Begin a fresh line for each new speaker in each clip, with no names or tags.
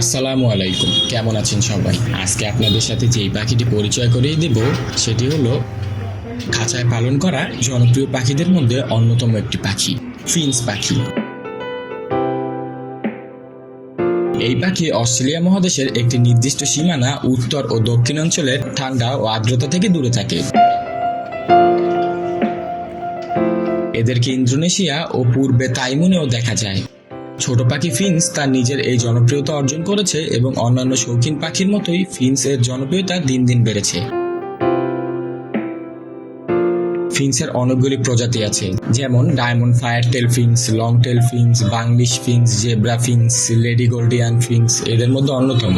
আসসালামু আলাইকুম। কেমন আছেন সবাই? আজকে আপনাদের সাথে যেই পাখিটি পরিচয় করিয়ে দেব, সেটি হলো খাঁচায় পালন করা জনপ্রিয় পাখিদের মধ্যে অন্যতম একটি পাখি ফিন্স পাখি। এই পাখি অস্ট্রেলিয়া মহাদেশের একটি নির্দিষ্ট সীমানা উত্তর ও দক্ষিণ অঞ্চলের ঠান্ডা ও আর্দ্রতা থেকে দূরে থাকে। এদেরকে ইন্দোনেশিয়া ও পূর্বে তাইমুনেও দেখা যায়। ছোট পাখি ফিন্স তার নিজের এই জনপ্রিয়তা অর্জন করেছে এবং অন্যান্য শৌখিন পাখির মতোই ফিন্স এর জনপ্রিয়তা দিন দিন বেড়েছে। ফিন্সের অনেকগুলি প্রজাতি আছে, যেমন diamond fire tail finches, long tail finches, Bengalese finches, zebra finches, lady Gouldian finches এদের মধ্যে অন্যতম।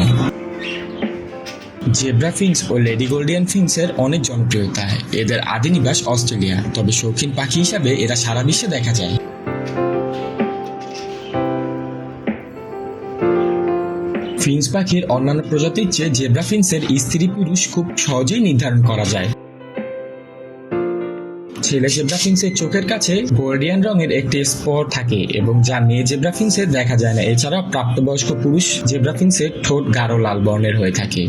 জেব্রা ফিন্স ও লেডি গোল্ডিয়ান ফিন্সের অনেক জনপ্রিয়তা, এদের আদি নিবাস অস্ট্রেলিয়া, তবে শৌখিন পাখি হিসাবে এরা সারা বিশ্বে দেখা যায়। ফিন্স পাখির অন্যান্য প্রজাতির চেয়ে জেব্রা ফিন্সের স্ত্রী পুরুষ খুব সহজেই নির্ধারণ করা যায়। ছেলে জেব্রা ফিন্সের চোখের কাছে গোল্ডিয়ান রঙের একটি স্পট থাকে এবং যা মেয়ে জেব্রা ফিন্সের দেখা যায় না। এছাড়া প্রাপ্তবয়স্ক পুরুষ জেব্রা ফিন্সের ঠোঁট গাঢ় লাল বর্ণের হয়ে থাকে।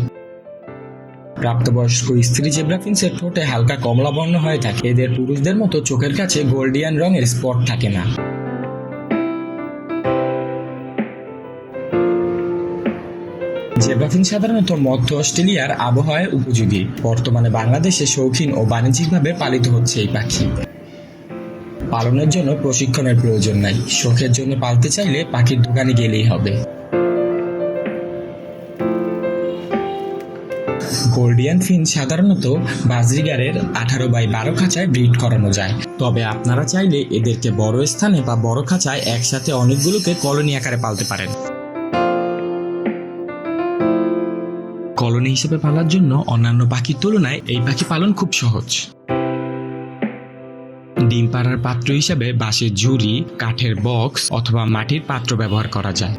প্রাপ্তবয়স্ক স্ত্রী জেব্রা ফিন্সের ঠোঁটে হালকা কমলা বর্ণ হয়ে থাকে। এদের পুরুষদের মতো চোখের কাছে গোল্ডিয়ান রঙের স্পট থাকে না। জেব্রাফিন সাধারণত মধ্য অস্ট্রেলিয়ার আবহাওয়ায় উপযোগী। বর্তমানে বাংলাদেশে শৌখিন ও বাণিজ্যিকভাবে পালিত হচ্ছে এই পাখি। পালনের জন্য প্রশিক্ষণের প্রয়োজন নাই। শখের জন্য পালতে চাইলে পাখির দোকানে গেলেই হবে। গোল্ডিয়ান ফিন সাধারণত বাজরিগারের আঠারো বাই বারো খাঁচায় ব্রিড করানো যায়। তবে আপনারা চাইলে এদেরকে বড় স্থানে বা বড় খাঁচায় একসাথে অনেকগুলোকে কলোনি আকারে পালতে পারেন। কলোনি হিসেবে পালার জন্য অন্যান্য পাখির তুলনায় এই পাখি পালন খুব সহজ। ডিম পাড়ার পাত্র হিসেবে বাঁশের ঝুড়ি, কাঠের বক্স অথবা মাটির পাত্র ব্যবহার করা যায়।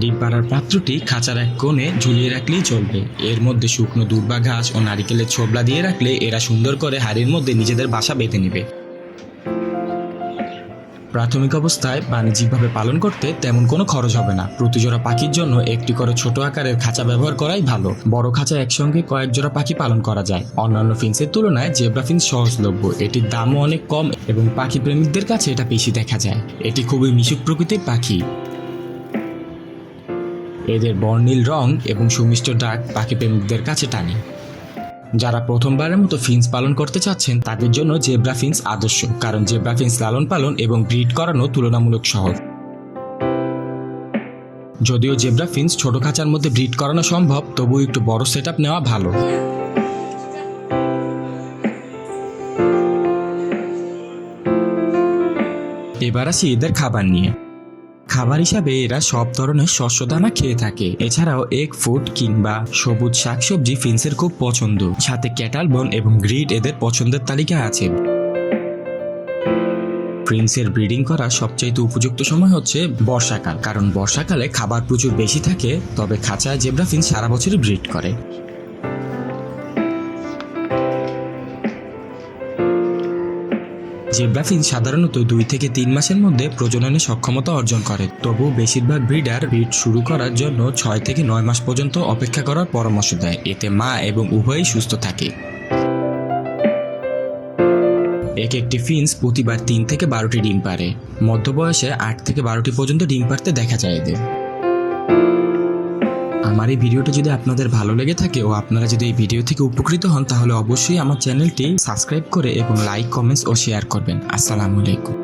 ডিম পাড়ার পাত্রটি খাঁচার এক কোণে ঝুলিয়ে রাখলেই চলবে। এর মধ্যে শুকনো দুর্বা ঘাস ও নারিকেলের ছোবলা দিয়ে রাখলে এরা সুন্দর করে হাড়ির মধ্যে নিজেদের বাসা বেঁধে নেবে। প্রাথমিক অবস্থায় বাণিজ্যিকভাবে পালন করতে তেমন কোনো খরচ হবে না। প্রতি জোড়া পাখির জন্য একটি করে ছোট আকারের খাঁচা ব্যবহার করাই ভালো। বড় খাঁচা একসঙ্গে কয়েক জোড়া পাখি পালন করা যায়। অন্যান্য ফিন্সের তুলনায় জেব্রা ফিন্স সহজলভ্য। এটির দামও অনেক কম এবং পাখি প্রেমিকদের কাছে এটা বেশি দেখা যায়। এটি খুবই মিশুক প্রকৃতির পাখি। এদের বর্ণিল রং এবং সুমিষ্ট ডাক পাখি প্রেমিকদের কাছে টানে। যারা প্রথমবারের মতো ফিন্স পালন করতে চাচ্ছেন, তাদের জন্য জেব্রা ফিন্স আদর্শ, কারণ জেব্রা ফিন্স লালন পালন এবং ব্রিড করানো তুলনামূলক সহজ। যদিও জেব্রা ফিন্স ছোট খাঁচার মধ্যে ব্রিড করানো সম্ভব, তবুও একটু বড় সেট নেওয়া ভালো। এবার আসি এদের খাবার নিয়ে। খাবার হিসাবে এরা সব ধরনের শস্য দানা খেয়ে থাকে। এছাড়াও এগ ফুড কিংবা সবুজ শাকসবজি ফিন্সের খুব পছন্দ। সাথে ক্যাটাল বন এবং গ্রিড এদের পছন্দের তালিকায় আছে। প্রিন্সের ব্রিডিং করার সবচাইতে উপযুক্ত সময় হচ্ছে বর্ষাকাল। কারণ বর্ষাকালে খাবার প্রচুর বেশি থাকে, তবে খাঁচায় জেব্রা ফিন্স সারা বছরই ব্রিড করে। জেব্রাফিন সাধারণত দুই থেকে তিন মাসের মধ্যে প্রজননে সক্ষমতা অর্জন করে। তবু বেশিরভাগ ব্রিডার ব্রিড শুরু করার জন্য ছয় থেকে নয় মাস পর্যন্ত অপেক্ষা করার পরামর্শ দেয়। এতে মা এবং উভয়ই সুস্থ থাকে। এক একটি ফিন্স প্রতিবার তিন থেকে বারোটি ডিম পারে মধ্য বয়সে আট থেকে বারোটি পর্যন্ত ডিম পারতে দেখা যায় এদের। আমার এই ভিডিওটা যদি আপনাদের ভালো লেগে থাকে ও আপনারা যদি এই ভিডিও থেকে উপকৃত হন, তাহলে অবশ্যই আমার চ্যানেলটি সাবস্ক্রাইব করে এবং লাইক, কমেন্টস ও শেয়ার করবেন। আসসালামু আলাইকুম।